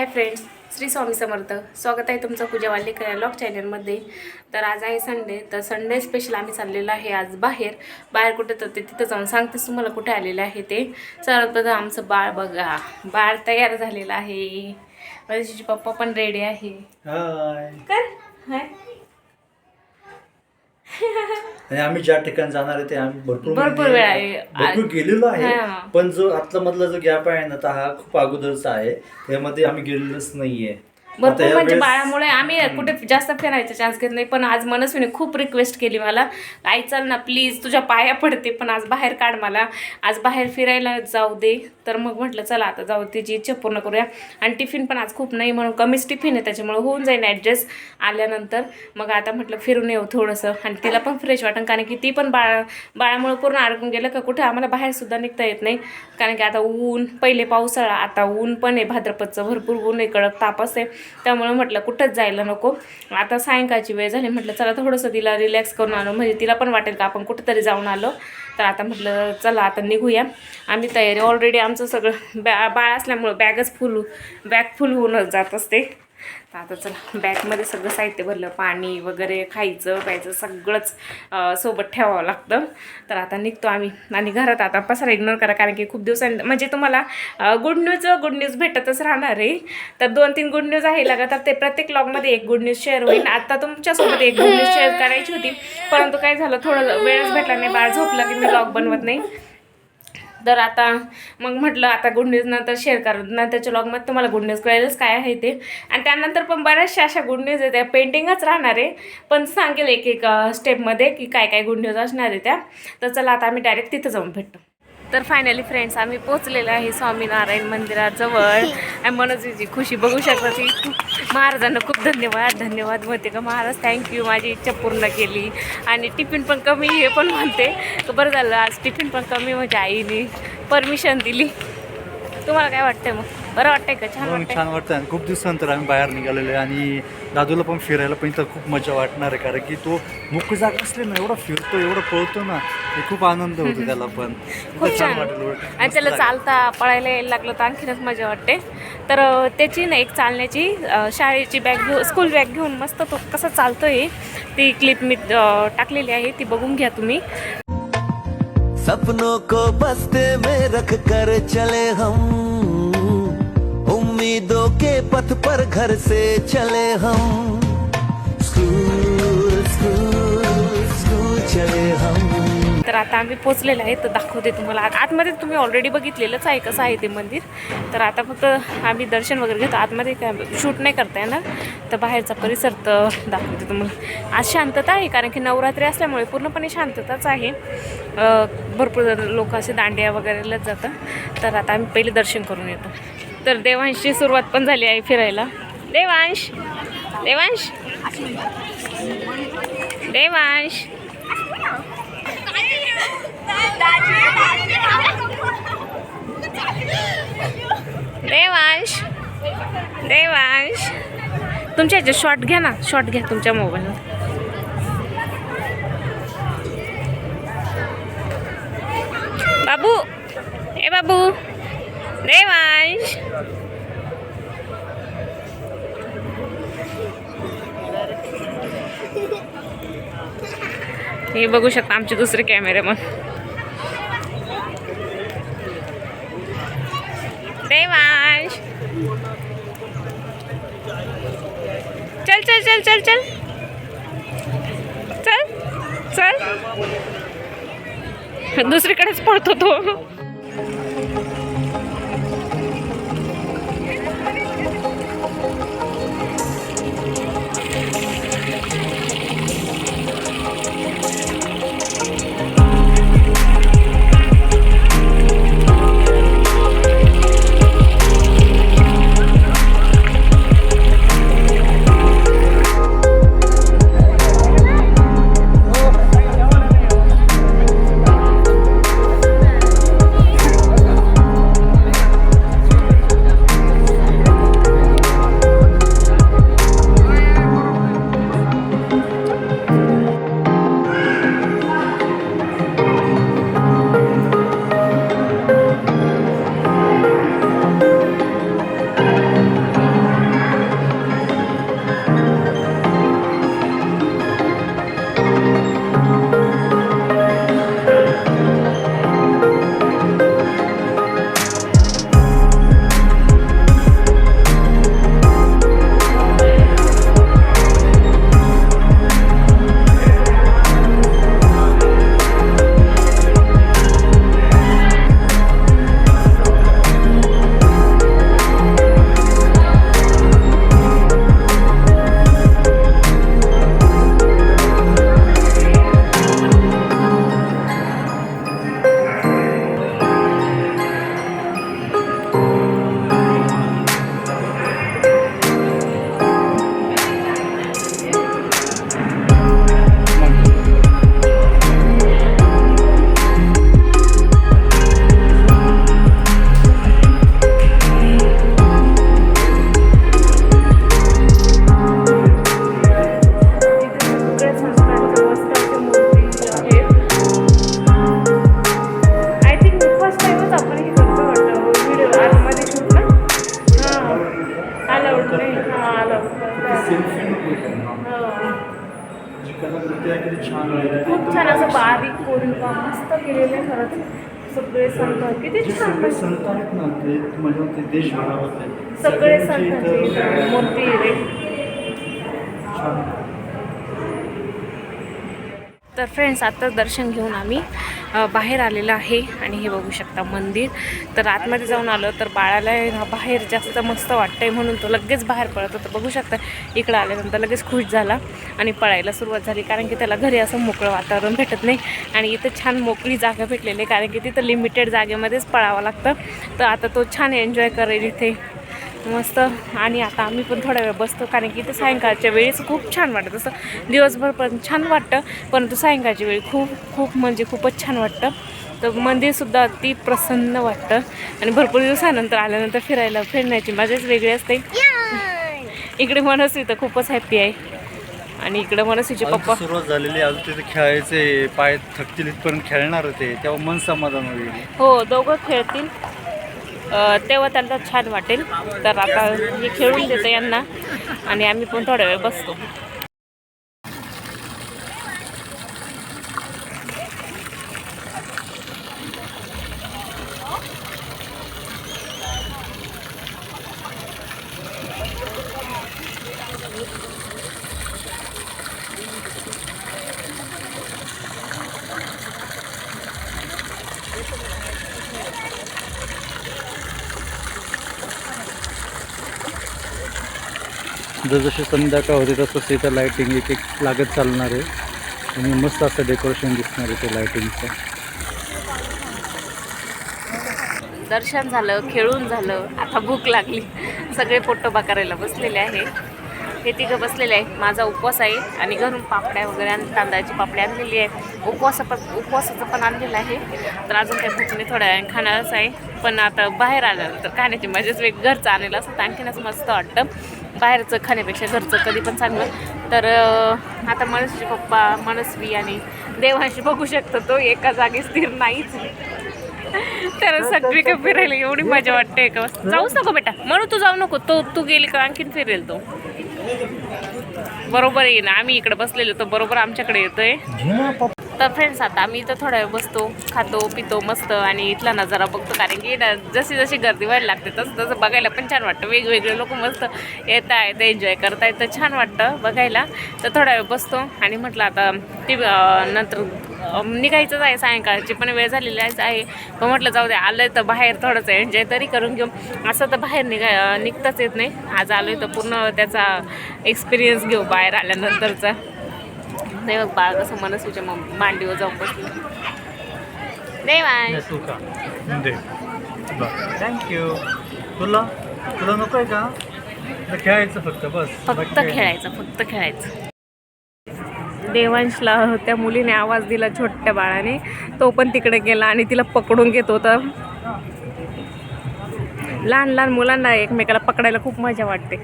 Hi friends Shri Swami समर्थ. स्वागत आहे तुमचं पूजा वाल्लेकर लॉग चॅनलमध्ये. तर आज आहे संडे तर संडे स्पेशल आम्ही चाललेलो आहे आज बाहेर. बाहेर कुठे तर ते तिथं जाऊन सांगतेच तुम्हाला कुठे आलेलं आहे ते. सर्वात प्रथम आमचं बाळ बघा. बाळ तयार झालेलं आहे. माझ्याची पप्पा पण रेडी आहे. हाय. कर. हाय. आणि आम्ही ज्या ठिकाणी जाणार आहे ते आम्ही भरपूर भरपूर म्हणजे वेळा आहे. भरपूर गेलेलो आहे हा. पण जो आतला मधला जो गॅप आहे ना तर हा खूप अगोदरचा आहे त्यामध्ये आम्ही गेलेलोच नाहीये भरपूर म्हणजे बाळामुळे आम्ही कुठे जास्त फिरायचा चान्स घेत नाही पण आज मनस्वीने खूप रिक्वेस्ट केली मला. आई चल ना प्लीज तुझ्या पाया पडते पण आज बाहेर काढ मला. आज बाहेर फिरायला जाऊ दे. तर मग म्हटलं चला आता जाऊ तिची इच्छा पूर्ण करूया. आणि टिफिन पण आज खूप नाही म्हणून कमीच टिफिन आहे त्याच्यामुळे होऊन जाईल ॲडजस्ट आल्यानंतर. मग आता म्हटलं फिरून येऊ थोडंसं. आणि तिला पण फ्रेश वाटेल कारण की ती पण बाळा बाळामुळे पूर्ण अडकून गेलं का कुठे आम्हाला बाहेरसुद्धा निघता येत नाही. कारण की आता ऊन पहिले पावसाळा आता ऊन पण आहे भाद्रपदचं भरपूर ऊन आहे कडक ताप असते त्यामुळे म्हटलं कुठंच जायला नको. आता सायंकाळची वेळ झाली म्हटलं चला थोडंसं तिला रिलॅक्स करून आलो म्हणजे तिला पण वाटेल का आपण कुठंतरी जाऊन आलो. तर आता म्हटलं चला आता निघूया. आम्ही तयारी ऑलरेडी आमचं सगळं बॅ बाळ असल्यामुळं बॅगच फुल बॅग फुल होऊनच जात असते. आता चला बॅगमध्ये सगळं साहित्य भरलं पाणी वगैरे खायचं प्यायचं सगळंच सोबत ठेवावं लागतं. तर आता निघतो आम्ही आणि घरात आता पसारा इग्नोर करा कारण की खूप दिवसांनी म्हणजे तुम्हाला गुड न्यूज गुड न्यूज भेटतच राहणार आहे. तर दोन तीन गुड न्यूज आहे लगातार ते प्रत्येक लॉगमध्ये एक गुड न्यूज शेअर होईल. आता तुमच्यासोबत एक गुड न्यूज शेअर करायची होती परंतु काय झालं थोडं वेळच भेटला नाही बाळ झोपला की मी लॉग बनवत नाही. तर आता मग म्हटलं आता गुड न्यूज नंतर शेअर करू नंतरच्या लॉगमध्ये तुम्हाला गुड न्यूज कळेलच काय आहे ते. आणि त्यानंतर पण बऱ्याचशा अशा गुड न्यूज आहेत त्या. पेंटिंगच राहणार आहे. पण सांगेल एक एक स्टेपमध्ये की काय काय गुड न्यूज असणार आहे त्या. तर चला आता आम्ही डायरेक्ट तिथं जाऊन भेटतो. तर फायनली फ्रेंड्स आम्ही पोचलेलो आहे स्वामीनारायण मंदिराजवळ. आणि मनोजीची खुशी बघू शकता ती. महाराजांना खूप धन्यवाद धन्यवाद म्हणते का महाराज थँक्यू माझी इच्छा पूर्ण केली. आणि टिफिन पण कमी हे पण म्हणते. तर बरं झालं आज टिफिन पण कमी म्हणजे आईने परमिशन दिली. तुम्हाला काय वाटतंय मग? बरं वाटतंय का? छान वाटतंय. छान वाटतं आणि खूप दिवसानंतर आम्ही बाहेर निघालेलो आहे आणि दादूला पण फिरायला पण इथं खूप मजा वाटणार आहे. कारण की तो मुख्य जागा असले ना एवढा फिरतो एवढा पळतो ना हे खूप आनंद होतो त्याला पण. खूप छान. आणि त्याला लागेल. चालता पळायला यायला लागलं तर आणखीनच मजा वाटते. तर अं, त्याची ना एक चालण्याची अं, शाळेची बॅग घेऊ स्कूल बॅग घेऊन मस्त तो कसा चालतोय ती क्लिप मी अं, टाकलेली आहे. ती बघून घ्या तुम्ही. सपनों को बस्ते में रख कर चले हम। उम्मीदों के पथ पर घर से चले हम। स्कूल स्कूल स्कूल चले हम। तर आता आम्ही पोचलेलो आहे तर दाखवते तुम्हाला. आतमध्ये तुम्ही ऑलरेडी बघितलेलंच आहे कसं आहे ते मंदिर. तर आता फक्त आम्ही दर्शन वगैरे घेतो. आतमध्ये काय शूट नाही करता येणार. तर बाहेरचा परिसर तर दाखवते तुम्हाला. आज शांतता आहे कारण की नवरात्री असल्यामुळे पूर्णपणे शांतताच आहे. भरपूर जण लोक असे दांडिया वगैरेलाच जातात. तर आता आम्ही पहिले दर्शन करून येतो. तर देवांशची सुरुवात पण झाली आहे फिरायला. देवांश देवांश. देवांश. देवांश देवांश. तुमच्या ह्याचे शॉर्ट घ्या ना शॉर्ट घ्या तुमच्या मोबाईलवर बाबू ए बाबू. देवांश हे बघू शकता आमचे दुसरे कॅमेरेमन देवांश चल चल चल चल चल. चल चल. दुसरीकडेच पळतो तो. खूप छान असं बारीक कोरीव काम मस्त केलेलं आहे खरंच. सगळे संत किती छान सगळे संत आहेत ना ते म्हणजे ते देशभरामध्ये सगळे संतांची मूर्ती आहे छान. तर फ्रेंड्स आत्ताच दर्शन घेऊन आम्ही बाहेर आलेलो आहे आणि हे बघू शकता मंदिर. तर आतमध्ये जाऊन आलं तर बाळाला बाहेर जास्त मस्त वाटतंय म्हणून तो लगेच बाहेर पळत होता. बघू शकता इकडं आल्यानंतर लगेच खुश झाला आणि पळायला सुरुवात झाली कारण की त्याला घरी असं मोकळं वातावरण भेटत नाही आणि इथं छान मोकळी जागा भेटलेली आहे कारण की तिथं लिमिटेड जागेमध्येच पळावं लागतं. तर आता तो छान एन्जॉय करेल इथे. मस्त. आणि आता आम्ही पण थोडा वेळ बसतो कारण की इथं सायंकाळच्या वेळेस खूप छान वाटतं. तसं दिवसभर पण छान वाटतं परंतु सायंकाळच्या वेळी खूप खूप म्हणजे खूपच छान वाटतं. तर मंदिरसुद्धा अति प्रसन्न वाटतं. आणि भरपूर दिवसानंतर आल्यानंतर फिरायला फिरण्याची मजाच वेगळी असते. इकडे मनस्वी तर खूपच हॅप्पी आहे. आणि इकडे मनस्वीचे पप्पा सुरुवात झालेली. अजून तिथे खेळायचे पाय थकतील इथपर्यंत खेळणार होते तेव्हा मन समाधान होईल. हो दोघं खेळतील. तेव्हा त्यांना छान वाटेल. तर आता हे खेळून देतं यांना. आणि आम्ही पण थोड्या वेळ बसतो. जसजशी संध्याकाळ होते तसंच इथं लाईटिंग एक एक लागत चालणार आहे. आणि मस्त असं डेकोरेशन दिसणार आहे ते लाईटिंगचं दर्शन झालं खेळून झालं. आता भूक लागली. सगळे पोटोबा करायला बसलेले आहे. हे तिघं बसलेले आहे माझा उपवास आहे आणि घरून पापड्या वगैरे आणि तांदळाची पापड्या आणलेली आहे. उपवास पण उपवासाचं पण आणलेलं आहे. तर अजून काही भूकने थोड्या वेळाने खाणारच आहे. पण आता बाहेर आलं तर खाण्याची मजाच वेग घरचं आणलेलं असं तर आणखीनच मस्त वाटतं. बाहेरचं खाण्यापेक्षा घरचं कधी पण चांगलं. तर आता मनस्वी पप्पा मनस्वी आणि देवांशी बघू शकतो तो एका जागी स्थिर नाहीच. तर सगळी काय फिरायला एवढी मजा वाटते का जाऊच नको बेटा. म्हणून तू जाऊ नको. तो तू गेली का आणखीन फिरेल तो. बरोबर आहे ना आम्ही इकडे बसलेलो तो बरोबर आमच्याकडे येतोय. तर फ्रेंड्स आता आम्ही इथं थोडा वेळ बसतो खातो पितो मस्त आणि इथला नजारा बघतो. कारण की जशी जशी गर्दी व्हायला लागते तसं तसं बघायला पण छान वाटतं. वेगवेगळे लोक मस्त येत आहेत एन्जॉय करता येतं छान वाटतं बघायला. तर थोडा वेळ बसतो आणि म्हटलं आता ती नंतर निघायचंच आहे सायंकाळची पण वेळ झालेली आहेच आहे. मग म्हटलं जाऊ दे आलं तर बाहेर थोडंसं एन्जॉय तरी करून घेऊ. असं तर बाहेर निघा निघताच येत नाही. आज आलो तर पूर्ण त्याचा एक्सपिरियन्स घेऊ बाहेर आल्यानंतरचा. नाही मग बाळ कसं मनस्वीच्या मग मांडीवर जाऊन बसलं. दे थँक्यू तुला? तुला नको आहे का खेळायचं फक्त बस. फक्त. खेळायचं फक्त खेळायचं. देवांशला त्या मुलीने आवाज दिला छोट्या बाळाने. तो पण तिकडे गेला आणि तिला पकडून घेत होता. लहान लहान मुलांना एकमेकाला पकडायला खूप मजा वाटते.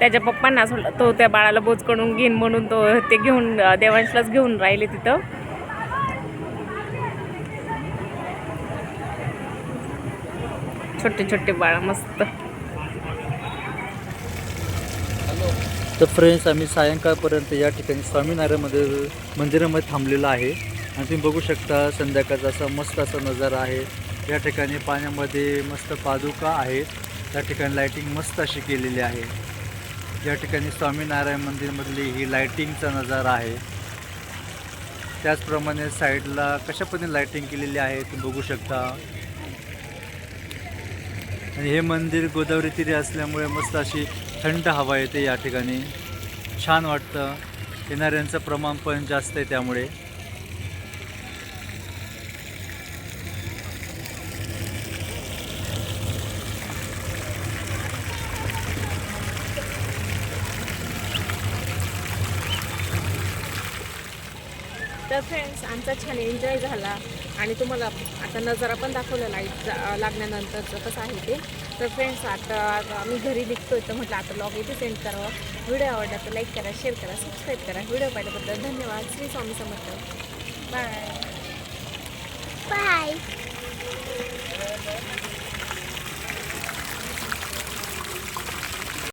त्याच्या पप्पांना असं तो त्या बाळाला बोचकडून घेईन म्हणून तो ते घेऊन देवांशलाच घेऊन राहिले तिथं. छोटे छोटे बाळ मस्त. तर फ्रेंड्स आम्ही सायंकाळपर्यंत या ठिकाणी स्वामीनारायणमध्ये मंदिरामध्ये थांबलेलो आहे. आणि तुम्ही बघू शकता संध्याकाळचा असा मस्त असा नजारा आहे. या ठिकाणी पाण्यामध्ये मस्त पादुका आहेत. त्या ठिकाणी लाईटिंग मस्त अशी केलेली आहे. या ठिकाणी स्वामीनारायण मंदिरमधली ही लाईटिंगचा नजारा आहे. त्याचप्रमाणे साईडला कशापणे पद्धतीने लाईटिंग केलेली आहे तुम्ही बघू शकता. आणि हे मंदिर गोदावरी तिरी असल्यामुळे मस्त अशी थंड हवा येते या ठिकाणी. छान वाटतं. येणाऱ्यांचं प्रमाण पण जास्त आहे त्यामुळे. तर फ्रेंड्स आमचा छान एन्जॉय झाला. आणि तुम्हाला आता नजारा पण दाखवला लाइट लागल्यानंतरचं कसं आहे ते. तर फ्रेंड्स आता आम्ही घरी निघतोय तर म्हटलं आता लॉग इथे सेंड करावं. व्हिडिओ आवडला तर लाईक करा शेअर करा सबस्क्राईब करा. व्हिडिओ पाहिल्याबद्दल धन्यवाद. श्री स्वामी समर्थ. Bye Bye.